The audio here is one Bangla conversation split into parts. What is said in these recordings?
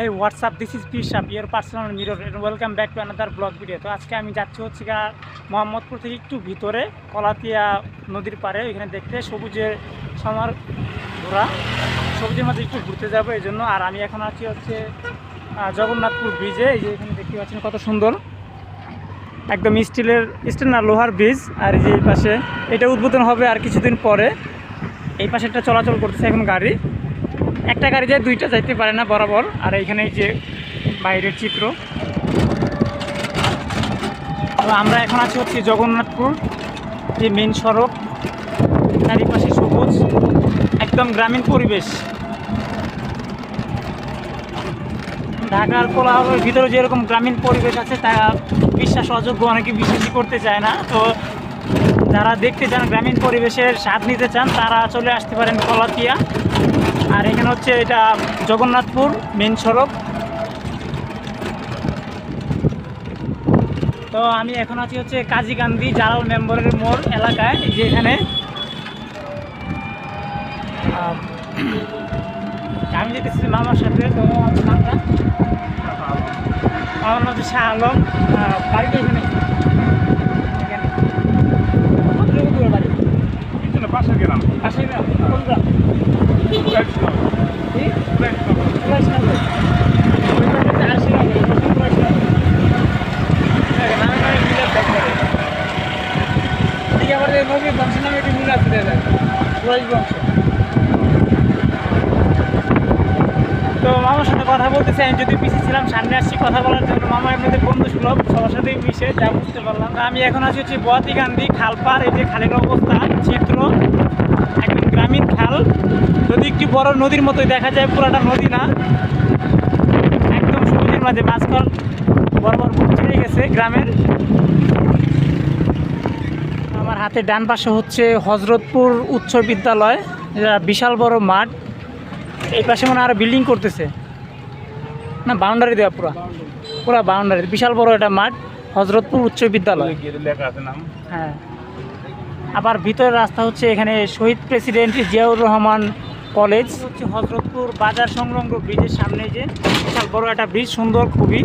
Hey, what's up this is Pishap, your personal mirror, welcome back to another vlog video. তো আজকে আমি যাচ্ছি হচ্ছে মোহাম্মদপুর থেকে একটু ভিতরে কলাতিয়া নদীর পাড়ে এখানে দেখতে সবুজের সমার ঘোরা সবুজের মাঝে একটু ঘুরতে যাব এই জন্য। আর আমি এখন আছি হচ্ছে জগন্নাথপুর ব্রিজে এই যে এখানে দেখতে পাচ্ছেন কত সুন্দর। একদম স্টিলের স্টিল না লোহার ব্রিজ আর এই যে এই পাশে এটা উদ্বোধন হবে আর কিছুদিন পরে। এই পাশে একটা চলাচল করতেছে এখন গাড়ি। একটা গাড়ি যায় দুইটা যাইতে পারে না বরাবর। আর এইখানে যে বাইরের চিত্র। তো আমরা এখন আছি হচ্ছে জগন্নাথপুর, যে মেন সড়ক। চারিপাশে সবুজ, একদম গ্রামীণ পরিবেশ। ঢাকার কোলাহলের ভিতরে যেরকম গ্রামীণ পরিবেশ আছে, তা বিশ্বাস অযোগ্য অনেকে বিশ্বাসই করতে চায় না। তো যারা দেখতে চান গ্রামীণ পরিবেশের স্বাদ নিতে চান, তারা চলে আসতে পারেন কলাতিয়া। আর এখানে হচ্ছে এটা জগন্নাথপুর মেন সড়ক। তো আমি এখন আছি হচ্ছে কাজীকান্দি জালাল মেম্বরের মোড় এলাকায় এই যে এখানে। আমি যেতেছি মামার সাথে তো আমার নামটা আমার নাম হচ্ছে শাহ আলম। বাড়িটা এখানে। পাশের গ্রাম কোন গ্রাম? নামে। তো মামার সাথে কথা বলতেছি, আমি যদি পিছিয়ে ছিলাম, সামনে আসছি, কথা বলার জন্য মামা এমনিতে বন্ধু সুলভ, সবার সাথেই মিশে, যা বুঝতে পারলাম আমি এখন আছি হচ্ছে বোয়াতি গান্ধী খালপার এই যে খালের অবস্থা, চিত্র গ্রামীণ খাল। যদি একটি বড় নদীর মতোই দেখা যায় পুরাটা নদী না। একদম সবুজের মাঝে মাঝখান বরাবর ছেড়ে গেছে গ্রামের। আমার হাতে ডান পাশে হচ্ছে হজরতপুর উচ্চ বিদ্যালয়। এটা বিশাল বড় মাঠ। এই পাশে মনে হয় আরও বিল্ডিং করতেছে। না বাউন্ডারি দেওয়া পুরা। পুরা বাউন্ডারি বিশাল বড় একটা মাঠ হজরতপুর উচ্চ বিদ্যালয়। হ্যাঁ। আবার ভিতরের রাস্তা হচ্ছে এখানে শহীদ প্রেসিডেন্ট জিয়াউর রহমান কলেজ। হচ্ছে হজরতপুর বাজার সংলগ্ন ব্রিজের সামনে যে বিশাল বড় একটা ব্রিজ, সুন্দর খুবই।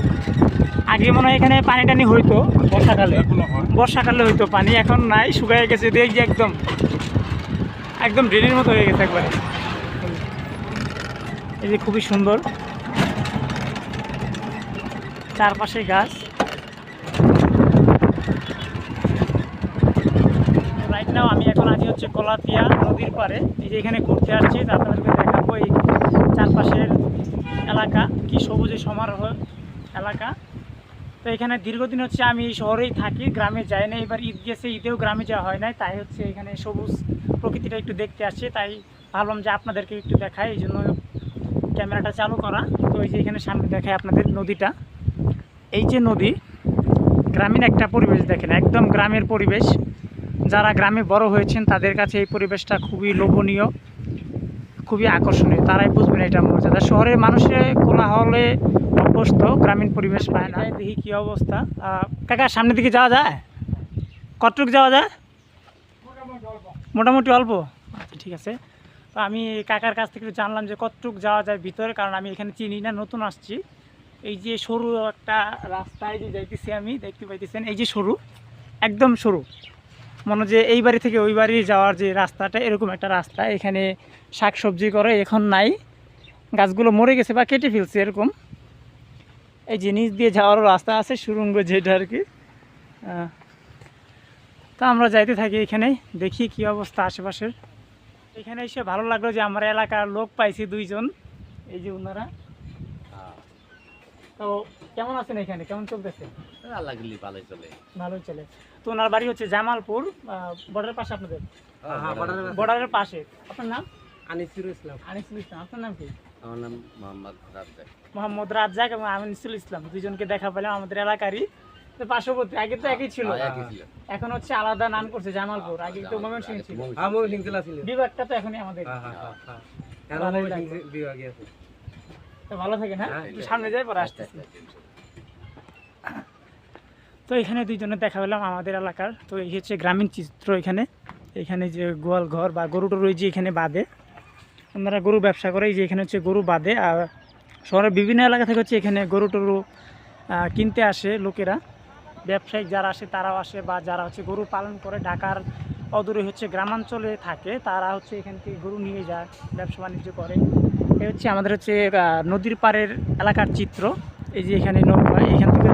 আগে মনে হয় এখানে পানি টানি হইতো বর্ষাকালে। বর্ষাকালে হইতো পানি, এখন নাই, শুকায় গেছে দেখছি একদম একদম ড্রেনের মতো হয়ে গেছে একবারে। এই যে খুবই সুন্দর। চারপাশে গাছ রাইট নাও আমি এখন আছি হচ্ছে কলাতিয়া নদীর পারে এই যে এখানে ঘুরতে আসছি আপনাদেরকে দেখাবো এই চারপাশের এলাকা, কি সবুজে সমারোহ এলাকা। তো এখানে দীর্ঘদিন হচ্ছে আমি এই শহরেই থাকি, গ্রামে যাই না এবার ঈদ গেছে, ঈদেও গ্রামে যাওয়া হয় নাই, তাই হচ্ছে এখানে সবুজ প্রকৃতিটা একটু দেখতে আসছে। তাই ভাবলাম যে আপনাদেরকে একটু দেখাই, এই জন্য ক্যামেরাটা চালু করা। তো এই যে এখানে সামনে দেখায় আপনাদের নদীটা। এই যে নদী, গ্রামীণ একটা পরিবেশ দেখেন, একদম গ্রামের পরিবেশ। যারা গ্রামে বড় হয়েছেন তাদের কাছে এই পরিবেশটা খুবই লোভনীয় খুবই আকর্ষণীয়। তারাই বুঝবেন এটা মর্যাদা। শহরের মানুষের কোলাহলে অভ্যস্ত গ্রামীণ পরিবেশ পায় না। দেখি কী অবস্থা। কাকা সামনের দিকে যাওয়া যায়? কতটুকু যাওয়া যায়? মোটামুটি অল্প। আচ্ছা ঠিক আছে। তো আমি কাকার কাছ থেকে জানলাম যে কতটুকু যাওয়া যায় ভিতরে কারণ আমি এখানে চিনি না নতুন আসছি। এই যে সরু একটা রাস্তায় যে যাইতেছি আমি দেখতে পাইতেছেন এই যে সরু একদম সরু। মনে যে এই বাড়ি থেকে ওই বাড়ি যাওয়ার যে রাস্তাটা এরকম একটা রাস্তা। এখানে শাক সবজি করে এখন নাই। গাছগুলো মরে গেছে বা কেটে ফেলছে এরকম। এই নিচ দিয়ে যাওয়ারও রাস্তা আছে সুরঙ্গ যেটা আর কি। তা আমরা যাইতে থাকি এখানে দেখি কি অবস্থা আশেপাশের। এখানে এসে ভালো লাগল যে আমার এলাকার লোক পাইছি দুইজন। এই যে ওনারা। তো কেমন আছেন এখানে? কেমন চলতেছে? আল্লাহ গেলি ভালোই চলে। ভালোই চলে। তো ওনার বাড়ি হচ্ছে জামালপুর বর্ডারের পাশে আপনাদের? হ্যাঁ, বর্ডারের পাশে। আপনার নাম? আনিসুর ইসলাম। আনিসুল ইসলাম। আপনার নাম কি? আমার নাম মোহাম্মদ রাজ্জাক। মোহাম্মদ রাজ্জাক এবং আমিনুল ইসলাম। দুজনকে দেখা পেলাম আমাদের এলাকারই। পার্শ্ববর্তী আগে তো একই ছিল। হ্যাঁ, একই ছিল। এখন হচ্ছে আলাদা নাম করছে জামালপুর। আগে তো ময়মনসিংহ ছিল। আমার ছিল। বিভাগটা তো এখনই আমাদের। হ্যাঁ হ্যাঁ হ্যাঁ হ্যাঁ। বিভাগে আছে। তো ভালো থাকেন হ্যাঁ? হ্যাঁ, সামনে যাই পরে আচ্ছা, আসতেছি। তো এখানে দুইজনে দেখা পেলাম আমাদের এলাকার। তো এই হচ্ছে গ্রামীণ চিত্র এখানে। এখানে যে গোয়াল ঘর বা গরু টরু এই যে এখানে বাঁধে। ওনারা গরু ব্যবসা করে, এই যে এখানে হচ্ছে গরু বাঁধে। আর শহরের বিভিন্ন এলাকা থেকে হচ্ছে এখানে গরু টরু কিনতে আসে লোকেরা। ব্যবসায়িক যারা আসে তারাও আসে বা যারা হচ্ছে গরু পালন করে ঢাকার অদূরে হচ্ছে গ্রামাঞ্চলে থাকে, তারা হচ্ছে এখান থেকে গরু নিয়ে যায়, ব্যবসা বাণিজ্য করে। এই হচ্ছে আমাদের হচ্ছে নদীর পাড়ের এলাকার চিত্র। এই যে এখানে নৌকা, এখান থেকে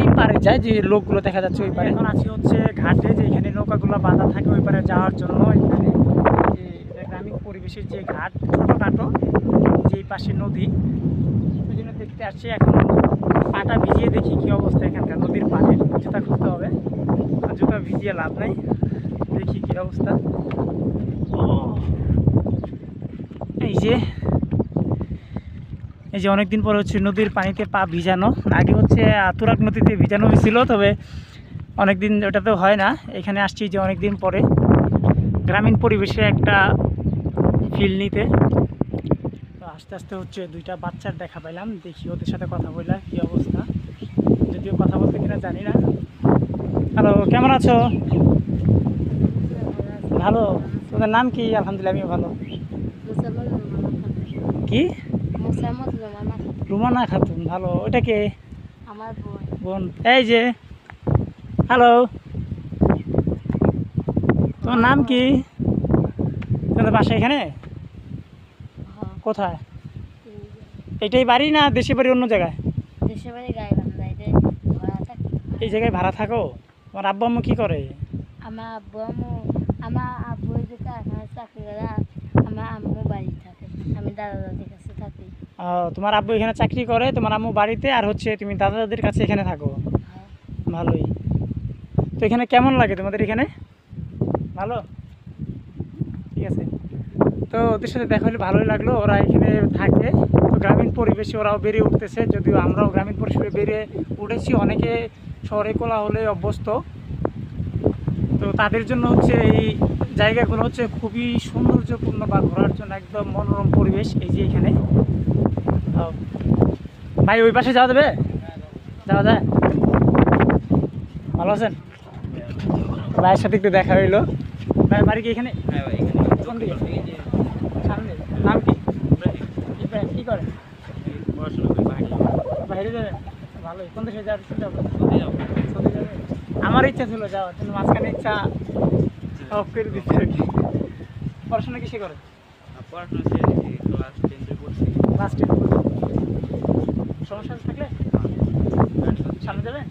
ওই পারে যায় যে লোকগুলো দেখা যাচ্ছে ওই পারে। এখন আছে হচ্ছে ঘাটে যে এখানে নৌকাগুলো বাঁধা থাকে ওই পারে যাওয়ার জন্য। এখানে যে গ্রামীণ পরিবেশের যে ঘাট, ছোটোখাটো, যেই পাশে নদী, ওই জন্য দেখতে আসছি। এখন পাটা ভিজিয়ে দেখি কি অবস্থা এখানকার নদীর পানির জুতা খুলতে হবে। জুতা ভিজিয়ে লাভ নাই। দেখি কি অবস্থা। এই যে এই যে অনেকদিন পরে হচ্ছে নদীর পানিতে পা ভিজানো। আগে হচ্ছে আতুরাক নদীতে ভিজানো হয়েছিল তবে অনেকদিন ওটা তো হয় না। এখানে আসছি যে অনেকদিন পরে গ্রামীণ পরিবেশে একটা ফিল নিতে। তো আস্তে আস্তে হচ্ছে দুইটা বাচ্চার দেখা পাইলাম দেখি ওদের সাথে কথা বললাম কী অবস্থা। যদিও কথা বলতে কিনা জানি না। হ্যালো কেমন আছো? ভালো। তোমাদের নাম কি? আলহামদুলিল্লাহ আমি ভালো। কি? রুমানা খাতুন ভালো। ওটা কে? আমার বোন। বোন। এই যে। হ্যালো তোমার নাম কি? তোমাদের বাসা এখানে? কোথায়? এটাই বাড়ি না দেশে বাড়ি অন্য জায়গায়? বাড়ি এই জায়গায় ভাড়া থাকো? আমার আব্বু আম্মু কী করে? আমার আব্বু আম্মু আমার আব্বু যেটা চাকরি করে আমার আম্মু বাড়ি থাকে। আমি দাদা দাদির কাছে তোমার আব্বু এখানে চাকরি করে, তোমার আম্মু বাড়িতে, আর হচ্ছে তুমি দাদা দাদির কাছে এখানে থাকো। ভালোই। তো এখানে কেমন লাগে তোমাদের এখানে? ভালো? ঠিক আছে। তো ওদের সাথে দেখা হলে ভালোই লাগল, ওরা এখানে থাকে। তো গ্রামীণ পরিবেশে ওরাও বেড়ে উঠতেছে, যদিও আমরাও গ্রামীণ পরিবেশে বেড়ে উঠেছি। অনেকে শহরে কোলা হলে অভ্যস্ত। তো তাদের জন্য হচ্ছে এই জায়গাগুলো হচ্ছে খুবই সৌন্দর্যপূর্ণ বা ঘোরার জন্য একদম মনোরম পরিবেশ এই যে এখানে। ভাই ওই পাশে যাওয়া যাবে? যাওয়া যায়? ভালো আছেন? ভাইয়ের সাথে একটু দেখা হইল। ভাই বাড়ি কি এখানে? কোন দিকে? সামনে। নাম কি? করে বাইরে। যাবেন? ভালোই। কোন দেশে যাওয়ার চিন্তা? আমার ইচ্ছা ছিল যাওয়ার কিন্তু মাঝখানে ইচ্ছা অফ করে দিতে আর কি। পড়াশোনা কিসে করে? ক্লাস টেন সমস্যা থাকলে? সামনে যাবেন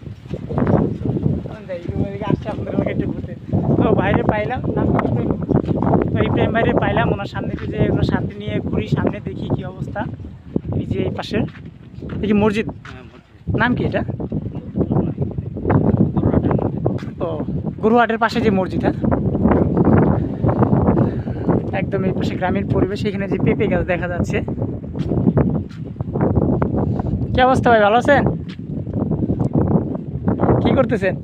আসছে আপনাদের এলাকায় একটু ঘুরতে। তো বাইরে পাইলাম? তো ইব্রাহিম বাইরে পাইলাম ওনার সামনে যে ওনার সাথে নিয়ে ঘুরি সামনে দেখি কি অবস্থা। এই যে এই পাশে এই যে মসজিদ। নাম কি এটা? ও গুরুহাটের পাশে যে মসজিদ হ্যাঁ? একদম এই পাশে গ্রামীণ পরিবেশ এখানে যে পেঁপে গাছ দেখা যাচ্ছে। কি অবস্থা ভাই, ভালো আছেন? কি করতেছেন?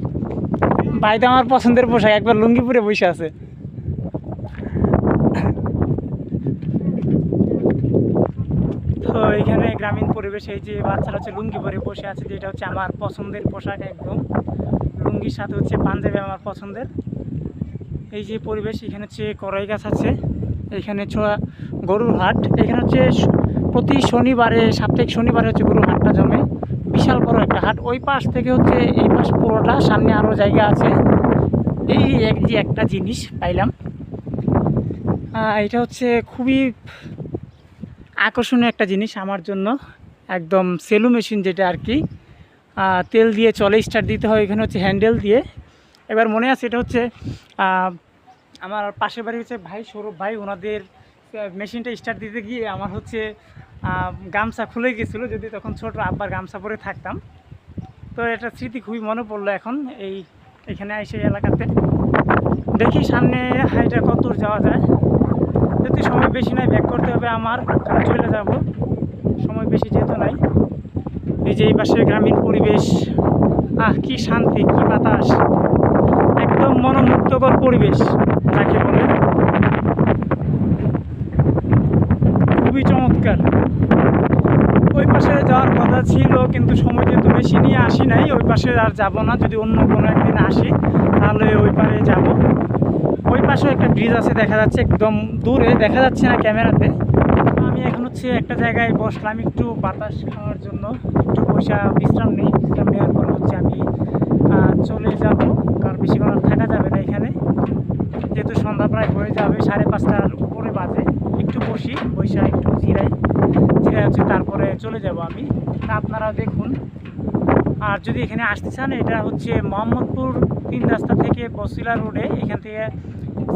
ভাই তো আমার পছন্দের পোশাক, একবার লুঙ্গি পরে বসে আছে। তো এখানে গ্রামীণ পরিবেশে এই যে বাচ্চারা হচ্ছে লুঙ্গি পরে বসে আছে, যেটা হচ্ছে আমার পছন্দের পোশাক একদম। লুঙ্গির সাথে হচ্ছে পাঞ্জাবি আমার পছন্দের। এই যে পরিবেশ, এখানে হচ্ছে কড়াই গাছ আছে, এখানে গরুর হাট। এখানে হচ্ছে প্রতি শনিবারে, সাপ্তাহিক শনিবারে হচ্ছে গরুর জমে বিশাল বড় একটা হাট। ওই পাশ থেকে হচ্ছে এই পাশ পুরোটা, সামনে আরও জায়গা আছে। এই এক যে একটা জিনিস পাইলাম। এটা হচ্ছে খুবই আকর্ষণীয় একটা জিনিস আমার জন্য। একদম সেলু মেশিন যেটা আর কি। তেল দিয়ে চলে, স্টার্ট দিতে হয়, এখানে হচ্ছে হ্যান্ডেল দিয়ে। এবার মনে আছে এটা হচ্ছে আমার পাশের বাড়ি হচ্ছে ভাই সৌরভ ভাই, ওনাদের মেশিনটা স্টার্ট দিতে গিয়ে আমার হচ্ছে গামছা খুলে গেছিল, যদি তখন ছোট আব্বার গামছা পরে থাকতাম। তো এটা স্মৃতি খুবই মনে পড়ল এখন এই, এখানে এসে এলাকাতে। দেখি সামনে হাইটা কত দূর যাওয়া যায়। যদি সময় বেশি নাই, ব্যাক করতে হবে আমার চলে যাব। সময় বেশি যেহেতু নাই। এই যে এই পাশে গ্রামীণ পরিবেশ। আহ, কি শান্তি, কি বাতাস। একদম মনোমুগ্ধকর পরিবেশ। যাকে বলে খুবই চমৎকার ওই পাশে যাওয়ার কথা ছিল, কিন্তু সময় যেহেতু বেশি নিয়ে আসি নাই, ওই পাশে আর যাব না। যদি অন্য কোনো একদিন আসি, তাহলে ওই পারে যাব। ওই পাশেও একটা ব্রিজ আছে, দেখা যাচ্ছে একদম দূরে, দেখা যাচ্ছে না ক্যামেরাতে। আমি এখন হচ্ছে একটা জায়গায় বসলাম, একটু বাতাস খাওয়ার জন্য। একটু পয়সা, বিশ্রাম নেই, বিশ্রাম নেওয়ার পর হচ্ছে আমি চলে যাব। কারণ বেশিক্ষণ আর থাকা যাবে না এখানে। যেহেতু সন্ধ্যা প্রায় হয়ে যাবে, সাড়ে পাঁচটার উপরে বাজে। একটু বসি বৈশা একটু জিরাই জিরাই হচ্ছে তারপরে চলে যাব আমি। আপনারা দেখুন। আর যদি এখানে আসতে চান, এটা হচ্ছে মোহাম্মদপুর তিন রাস্তা থেকে বসিলা রোডে। এখান থেকে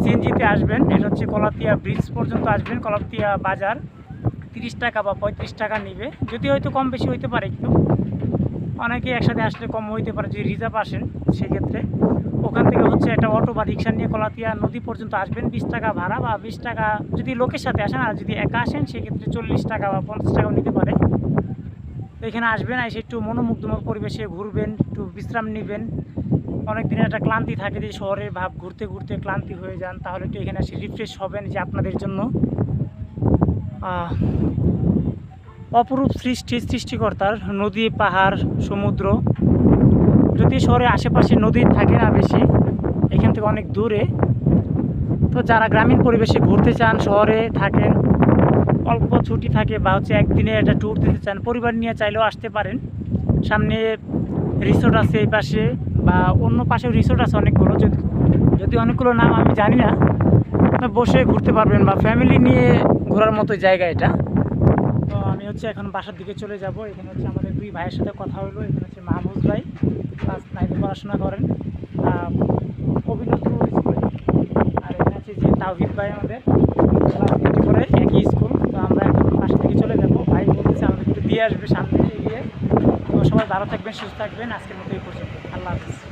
সিএনজিতে আসবেন। এটা হচ্ছে কলাতিয়া ব্রিজ পর্যন্ত আসবেন, কলাতিয়া বাজার। তিরিশ টাকা বা পঁয়ত্রিশ টাকা নেবে। যদি হয়তো কম বেশি হইতে পারে একটু। অনেকে একসাথে আসলে কম হইতে পারে যদি রিজার্ভ আসেন সেক্ষেত্রে। ওখান থেকে হচ্ছে একটা অটো বা রিক্সা নিয়ে কলাতিয়া নদী পর্যন্ত আসবেন। বিশ টাকা ভাড়া বা বিশ টাকা যদি লোকের সাথে আসেন আর যদি একা আসেন, সেক্ষেত্রে চল্লিশ টাকা বা পঞ্চাশ টাকাও নিতে পারে। এখানে আসবেন এসে একটু মনোমুগ্ধময় পরিবেশে ঘুরবেন, একটু বিশ্রাম নেবেন। অনেক দিনের একটা ক্লান্তি থাকে যে শহরের ভাব ঘুরতে ঘুরতে ক্লান্তি হয়ে যান, তাহলে একটু এখানে এসে রিফ্রেশ হবেন যে আপনাদের জন্য। অপরূপ সৃষ্টি, সৃষ্টিকর্তার নদী, পাহাড়, সমুদ্র। যদি শহরে আশেপাশে নদী থাকে না বেশি, এখান থেকে অনেক দূরে। তো যারা গ্রামীণ পরিবেশে ঘুরতে চান, শহরে থাকেন অল্প ছুটি থাকে বা হচ্ছে একদিনে একটা ট্যুর দিতে চান, পরিবার নিয়ে চাইলেও আসতে পারেন। সামনে রিসোর্ট আছে এই পাশে বা অন্য পাশেও রিসোর্ট আছে অনেকগুলো। যদি যদি অনেকগুলো নাম আমি জানি না বসে ঘুরতে পারবেন বা ফ্যামিলি নিয়ে ঘোরার মতো জায়গা এটা। তো আমি হচ্ছে এখন বাসার দিকে চলে যাব। এখানে হচ্ছে আমাদের দুই ভাইয়ের সাথে কথা হলো। এখানে হচ্ছে মাহবুব ভাই ক্লাস নাইনে পড়াশোনা করেন অভিনন্দন। আর এখানে হচ্ছে যে তাওহিদ ভাই আমাদের। একই স্কুল, তো আমরা এখন পাশ থেকে চলে যাব। ভাই বলতেছে আমাদের একটু দিয়ে আসবে সামনে এগিয়ে তো সবাই ভালো থাকবেন, সুস্থ থাকবেন। আজকের মতো এই পর্যন্ত। আল্লাহ হাফিজ।